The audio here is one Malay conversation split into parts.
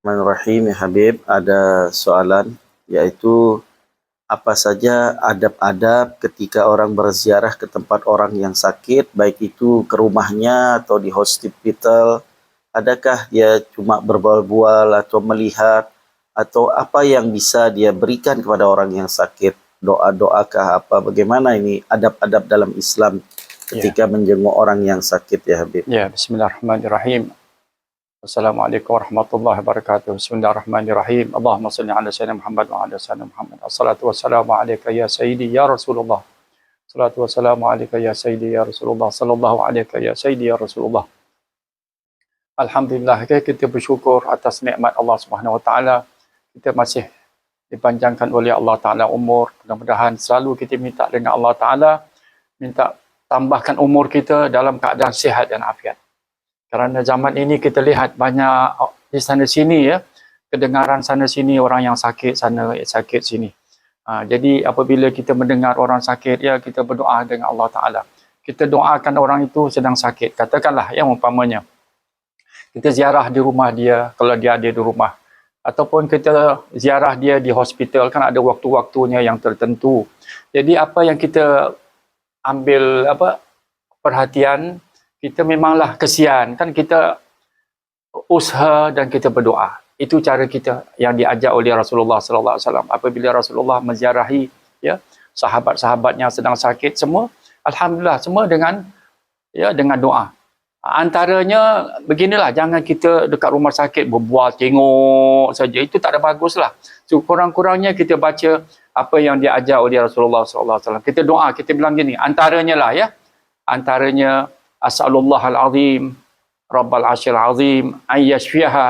Bismillahirrahmanirrahim ya Habib. Ada soalan iaitu apa saja adab-adab ketika orang berziarah ke tempat orang yang sakit baik itu ke rumahnya atau di hospital? Adakah dia cuma berbual-bual atau melihat? Atau apa yang bisa dia berikan kepada orang yang sakit? Doa-doakah apa? Bagaimana ini adab-adab dalam Islam ketika yeah. menjenguk orang yang sakit ya Habib? Ya bismillahirrahmanirrahim Assalamualaikum warahmatullahi wabarakatuh. Bismillahirrahmanirrahim. Allahumma salli ala sayyidina Muhammad wa ala sayyidina Muhammad. Assalatu wassalamu alayka ya sayyidi ya Rasulullah. Assalatu wassalamu alayka ya sayyidi ya Rasulullah. Sallallahu alayka ya sayyidi ya Rasulullah. Alhamdulillah kita bersyukur atas nikmat Allah Subhanahu wa taala. Kita masih dipanjangkan oleh Allah taala umur. Mudah-mudahan selalu kita minta dengan Allah taala minta tambahkan umur kita dalam keadaan sihat dan afiat. Kerana zaman ini kita lihat banyak di sana sini ya, kedengaran sana sini orang yang sakit sana sakit sini. Ha, jadi apabila kita mendengar orang sakit ya kita berdoa dengan Allah Taala. Kita doakan orang itu sedang sakit. Katakanlah yang umpamanya kita ziarah di rumah dia kalau dia ada di rumah ataupun kita ziarah dia di hospital kan ada waktu-waktunya yang tertentu. Jadi apa yang kita ambil apa perhatian kita memanglah kesian. Kan kita usaha dan kita berdoa. Itu cara kita yang diajar oleh Rasulullah sallallahu alaihi wasallam. Apabila Rasulullah menziarahi ya sahabat-sahabatnya sedang sakit semua alhamdulillah semua dengan ya dengan doa. Antaranya beginilah jangan kita dekat rumah sakit berbual tengok saja. Itu tak ada baguslah. So kurang-kurangnya kita baca apa yang diajar oleh Rasulullah sallallahu alaihi wasallam. Kita doa kita bilang gini antaranya lah ya. Antaranya As'alullah al-azim Rabbal Ashir azim ayyashfiha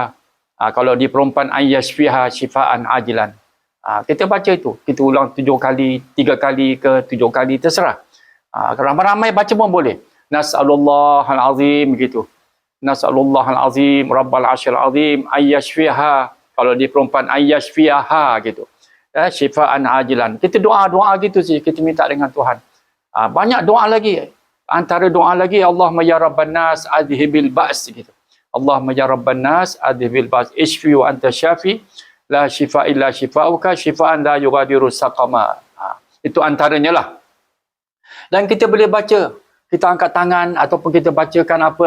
ha, kalau di perempuan ayyashfiha shifaan ajilan. Ha, kita baca itu. Kita ulang tujuh kali tiga kali ke tujuh kali terserah. Ha, ramai-ramai baca pun boleh. Nas'alullah al-azim gitu. Nas'alullah al-azim Rabbal Ashir azim ayyashfiha kalau di perempuan ayyashfiha gitu. Ya, shifaan ajilan. Kita doa-doa gitu sih. Kita minta dengan Tuhan. Ha, banyak doa lagi antara doa lagi Allah ya rabban nas adhibil ba's gitu. Allah ya rabban nas adhibil ba's ishfi wa anta syafi la shifa illa shifauka shifaan la yughadiru saqama. Ha, itu antaranya lah. Dan kita boleh baca kita angkat tangan ataupun kita bacakan apa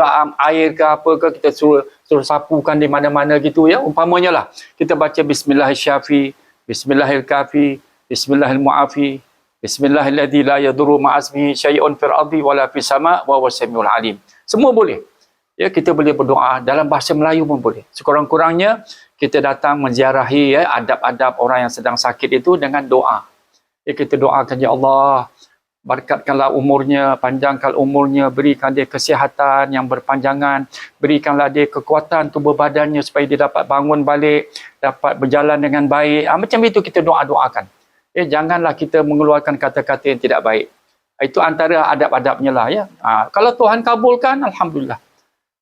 air ke apa ke kita suruh suruh sapukan di mana-mana gitu ya. Umpamanya lah kita baca bismillahirrahmanirrahim bismillahirrahmanirrahim bismillahirrahmanirrahim Bismillahirrahmanirrahim. La yadurru ma'asmihi syai'un fil ardi wala fis sama' wa huwa samiul alim. Semua boleh. Ya, kita boleh berdoa dalam bahasa Melayu pun boleh. Sekurang-kurangnya kita datang menziarahi ya adab-adab orang yang sedang sakit itu dengan doa. Ya, kita doakan ya Allah, berkatkanlah umurnya, panjangkan umurnya, berikan dia kesihatan yang berpanjangan, berikanlah dia kekuatan tubuh badannya supaya dia dapat bangun balik, dapat berjalan dengan baik. Ha, macam itu kita doa-doakan eh janganlah kita mengeluarkan kata-kata yang tidak baik. Itu antara adab-adabnya lah ya. Ha, kalau Tuhan kabulkan, Alhamdulillah.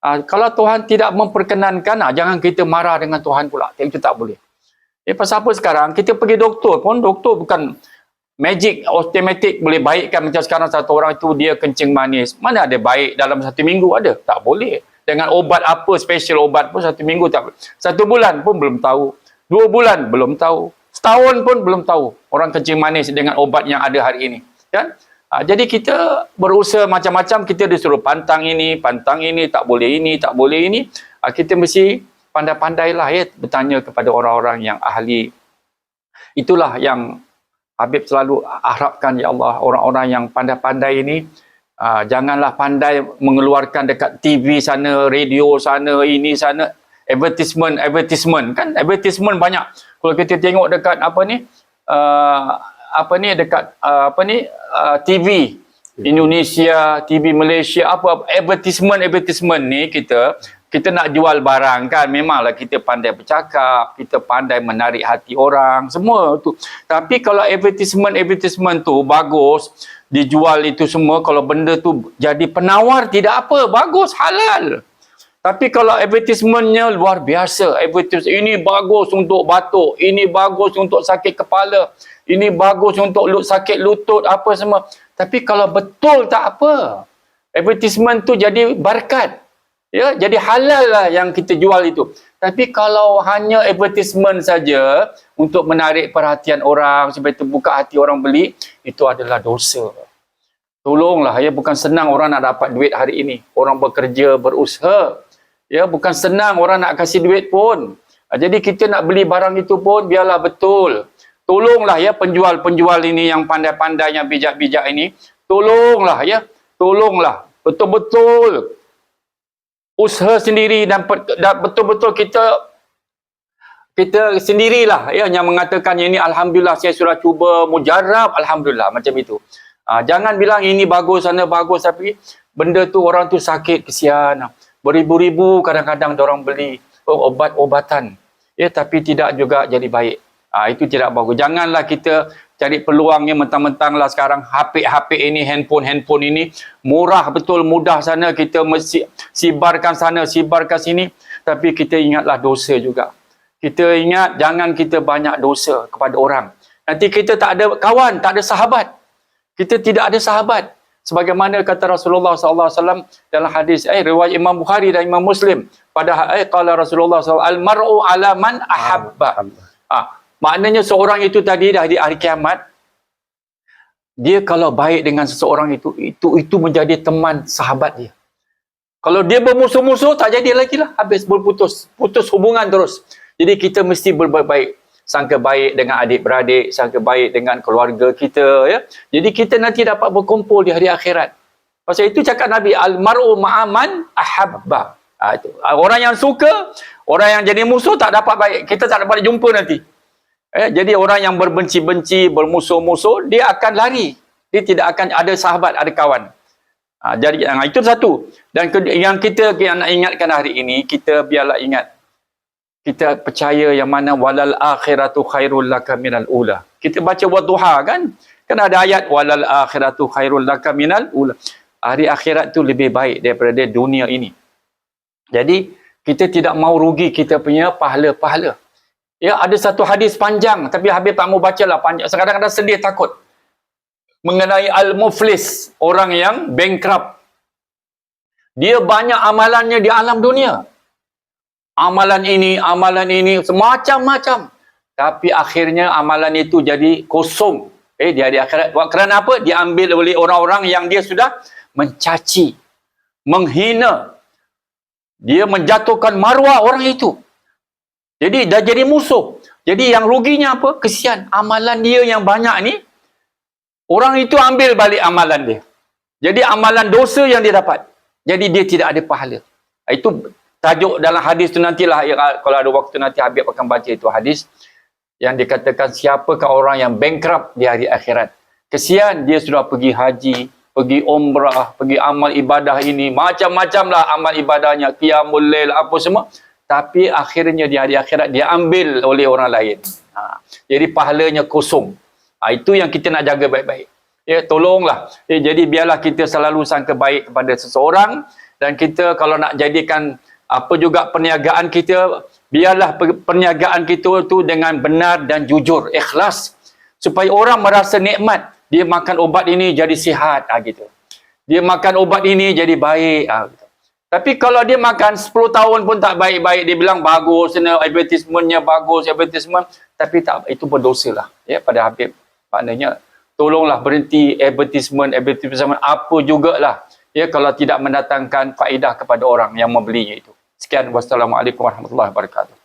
Ha, kalau Tuhan tidak memperkenankan, ha, jangan kita marah dengan Tuhan pula. Itu tak boleh. Eh, pasal apa sekarang? Kita pergi doktor pun, doktor bukan magic, automatic boleh baikkan macam sekarang satu orang itu dia kencing manis. Mana ada baik dalam satu minggu? Ada? Tak boleh. Dengan obat apa, special obat pun satu minggu tak boleh. Satu bulan pun belum tahu. Dua bulan belum tahu setahun pun belum tahu orang kencing manis dengan obat yang ada hari ini kan? Ha, jadi kita berusaha macam-macam. Kita disuruh pantang ini pantang ini tak boleh ini tak boleh ini. Ha, kita mesti pandai-pandailah ya bertanya kepada orang-orang yang ahli. Itulah yang Habib selalu harapkan ya Allah orang-orang yang pandai-pandai ini uh, janganlah pandai mengeluarkan dekat TV sana radio sana ini sana advertisement advertisement. Kan advertisement banyak. Kalau kita tengok dekat apa ni uh, apa ni dekat uh, apa ni uh, TV Indonesia TV Malaysia apa advertisement advertisement ni kita kita nak jual barang kan. Memanglah kita pandai bercakap kita pandai menarik hati orang semua tu. Tapi kalau advertisement advertisement tu bagus dijual itu semua kalau benda tu jadi penawar tidak apa bagus halal tapi kalau advertisementnya luar biasa. Advertisement ini bagus untuk batuk. Ini bagus untuk sakit kepala. Ini bagus untuk sakit lutut apa semua. Tapi kalau betul tak apa. Advertisement tu jadi berkat. Ya, jadi halal lah yang kita jual itu. Tapi kalau hanya advertisement saja untuk menarik perhatian orang supaya terbuka hati orang beli, itu adalah dosa. Tolonglah ya bukan senang orang nak dapat duit hari ini. Orang bekerja, berusaha. Ya bukan senang orang nak kasih duit pun. Ah, Jadi kita nak beli barang itu pun biarlah betul. Tolonglah ya penjual-penjual ini yang pandai-pandai yang bijak-bijak ini, tolonglah ya, tolonglah betul-betul usaha sendiri dan, betul-betul kita kita sendirilah ya yang mengatakan ini alhamdulillah saya sudah cuba mujarab alhamdulillah macam itu. Ah, jangan bilang ini bagus sana bagus tapi benda tu orang tu sakit kesian. Beribu-ribu kadang-kadang orang beli obat-obatan. Ya tapi tidak juga jadi baik. Ah, itu tidak bagus. Janganlah kita cari peluangnya mentang-mentanglah sekarang HP-HP ini, handphone-handphone ini murah betul, mudah sana kita mesti sibarkan sana, sibarkan sini. Tapi kita ingatlah dosa juga. Kita ingat jangan kita banyak dosa kepada orang. Nanti kita tak ada kawan, tak ada sahabat. Kita tidak ada sahabat. Sebagaimana kata Rasulullah SAW dalam hadis eh, riwayat Imam Bukhari dan Imam Muslim. Pada eh, kala Rasulullah SAW, Al-mar'u ala man ahabba. Ah, maknanya seorang itu tadi dah di hari kiamat, dia kalau baik dengan seseorang itu, itu itu menjadi teman sahabat dia. Kalau dia bermusuh-musuh, tak jadi lagi lah. Habis berputus. Putus hubungan terus. Jadi kita mesti berbuat baik. Sangka baik dengan adik-beradik, sangka baik dengan keluarga kita. ya. Jadi kita nanti dapat berkumpul di hari akhirat. Pasal itu cakap Nabi, Al-mar'u ma'aman ahabba. Ha, itu. Orang yang suka, orang yang jadi musuh tak dapat baik. Kita tak dapat jumpa nanti. Eh, jadi orang yang berbenci-benci, bermusuh-musuh, dia akan lari. Dia tidak akan ada sahabat, ada kawan. Ha, jadi ha, itu satu. Dan yang kita yang nak ingatkan hari ini, kita biarlah ingat. Kita percaya yang mana walal akhiratu khairul laka minal ula. Kita baca wadduha kan? Kan ada ayat walal akhiratu khairul laka minal ula. Hari akhirat tu lebih baik daripada dunia ini. Jadi kita tidak mau rugi kita punya pahala-pahala. Ya, ada satu hadis panjang tapi Habib tak mau bacalah panjang. Kadang-kadang sedih takut. Mengenai al-muflis, orang yang bankrupt. Dia banyak amalannya di alam dunia. Amalan ini, amalan ini, semacam-macam. Tapi akhirnya amalan itu jadi kosong. Eh, di akhirat. Kerana apa? Diambil oleh orang-orang yang dia sudah mencaci, menghina. Dia menjatuhkan maruah orang itu. Jadi dah jadi musuh. Jadi yang ruginya apa? Kesian. Amalan dia yang banyak ni, orang itu ambil balik amalan dia. Jadi amalan dosa yang dia dapat. Jadi dia tidak ada pahala. Itu tajuk dalam hadis tu nantilah ya, kalau ada waktu nanti Habib akan baca itu hadis yang dikatakan siapakah orang yang bankrupt di hari akhirat. Kesian dia sudah pergi haji, pergi umrah, pergi amal ibadah ini, macam-macam lah amal ibadahnya, qiyamul lail apa semua. Tapi akhirnya di hari akhirat dia ambil oleh orang lain. Ha. Jadi pahalanya kosong. Ha, itu yang kita nak jaga baik-baik. Ya, tolonglah. Ya, jadi biarlah kita selalu sangka baik kepada seseorang dan kita kalau nak jadikan apa juga perniagaan kita, biarlah per- perniagaan kita tu dengan benar dan jujur, ikhlas. Supaya orang merasa nikmat. Dia makan ubat ini jadi sihat. Ha, gitu. Dia makan ubat ini jadi baik. Ha, gitu. Tapi kalau dia makan 10 tahun pun tak baik-baik, dia bilang bagus, sana advertisementnya bagus, advertisement, tapi tak itu berdosa lah. Ya, pada Habib. Maknanya, tolonglah berhenti advertisement, advertisement apa jugalah. Ya, kalau tidak mendatangkan faedah kepada orang yang membelinya itu. Sekian, wassalamualaikum warahmatullahi wabarakatuh.